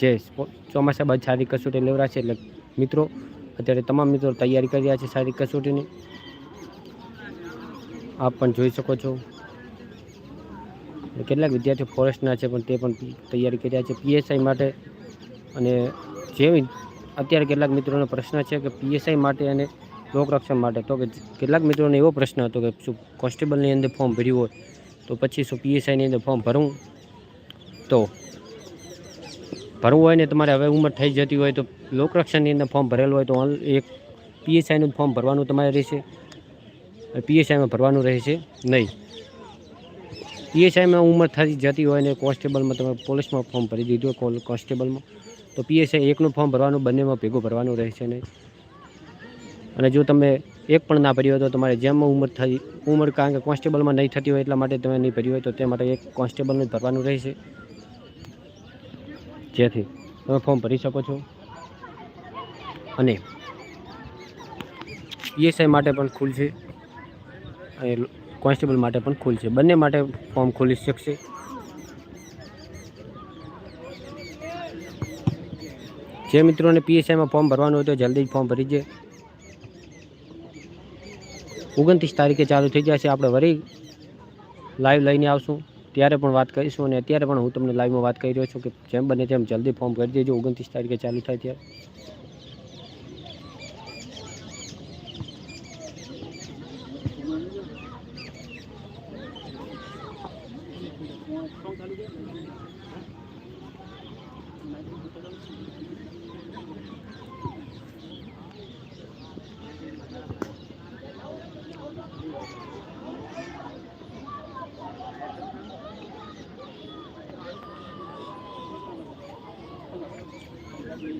જે ચોમાસા બાદ સારી કસોટી લેવડાશે એટલે મિત્રો, અત્યારે તમામ મિત્રો તૈયારી કરી રહ્યા છે સારી કસોટીની. આપ પણ જોઈ શકો છો. કેટલાક વિદ્યાર્થીઓ ફોરેસ્ટના છે પણ તે પણ તૈયારી કરી રહ્યા છે પીએસઆઈ માટે. અને જે અત્યારે કેટલાક મિત્રોનો પ્રશ્ન છે કે પીએસઆઈ માટે અને લોકરક્ષણ માટે, તો કે કેટલાક મિત્રોને એવો પ્રશ્ન હતો કે શું કોન્સ્ટેબલની અંદર ફોર્મ ભર્યું હોય, તો પછી શું પીએસઆઈની અંદર ફોર્મ ભરવું તો ભરવું હોય ને તમારે હવે ઉંમર થઈ જતી હોય તો લોકરક્ષણની અંદર ફોર્મ ભરેલું હોય તો એક પીએસઆઈનું ફોર્મ ભરવાનું તમારે રહેશે. પીએસઆઈમાં ભરવાનું રહેશે નહીં. પીએસઆઈમાં ઉંમર થઈ જતી હોય ને કોન્સ્ટેબલમાં તમે પોલીસમાં ફોર્મ ભરી દીધું હોય કોન્સ્ટેબલમાં તો પીએસઆઈ એકનું ફોર્મ ભરવાનું, બંનેમાં ભેગું ભરવાનું રહેશે નહીં. અને જો તમે એક પણ ના ભર્યું હોય તો તમારે જેમ ઉંમર થઈ ઉંમર કારણ કે કોન્સ્ટેબલમાં નહીં થતી હોય એટલા માટે તમે નહીં ભર્યું હોય તો તે માટે એક કોન્સ્ટેબલનું જ ભરવાનું રહેશે. જેથી તમે ફોર્મ ભરી શકો છો. અને પીએસઆઈ માટે પણ ખુલશે અને કોન્સ્ટેબલ માટે પણ ખુલ છે. બંને માટે ફોર્મ ખોલી શકશે. જે મિત્રોને પીએસઆઈમાં ફોર્મ ભરવાનું હોય તો જલ્દી જ ફોર્મ ભરી દે. ઓગણત્રીસ તારીખે ચાલુ થઈ જશે. આપણે વળી લાઈવ લઈને આવશું. ત્યારે પણ વાત કરીશું અને અત્યારે પણ હું તમને લાઈવમાં વાત કરી રહ્યો છું કે જેમ બને તેમ જલ્દી ફોર્મ ભરી દેજો. ઓગણત્રીસ તારીખે ચાલુ થાય ત્યારે.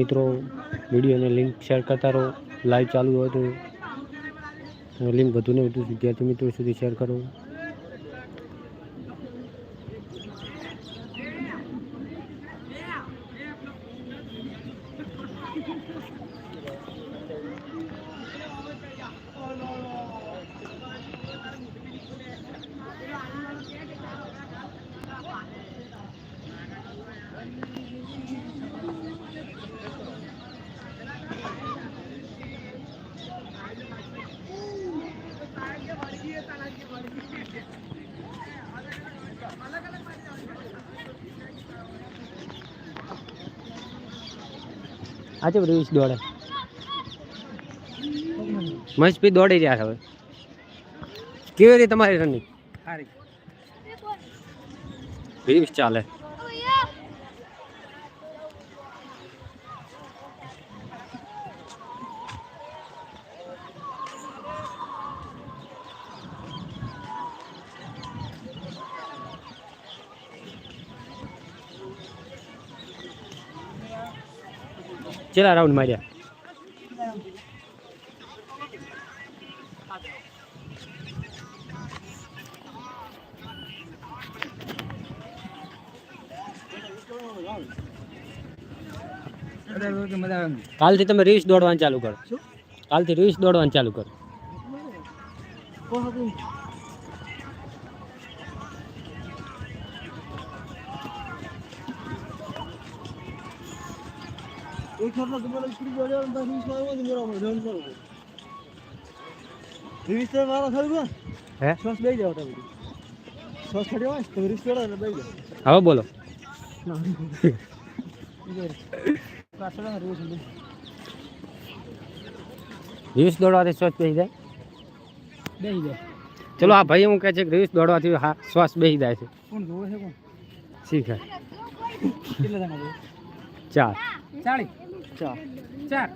મિત્રો, વિડીયોને લિંક શેર કરતા રહો. લાઈવ ચાલુ હોય તો લિંક વધુને વધુ વિદ્યાર્થી મિત્રો સુધી શેર કરો. આજે રીસ દોડે. મહેશભાઈ દોડી રહ્યા છે હવે. કેવી રીતે તમારી રનિંગ? રીસ ચાલે. ચેલા રાઉન્ડ માર્યા. કાલથી તમે રીસ દોડવાનું ચાલુ કરો. કાલથી રીસ દોડવાનું ચાલુ કરો. હે શ્વાસ બેસી જાવ તમે. શ્વાસ ચડ્યો હોય તો એટલે બેસી હવે બોલો. રીસ દોડવાથી શ્વાસ બેસી જાય? બેસી જાય. ચલો આ ભાઈ હું કહે છે કે રીસ દોડવાથી શ્વાસ બેસી જાય છે. કોણ જોવે છે કોણ? શીખે. કેટલા જણા ચાર ચાળી ચાર ચાર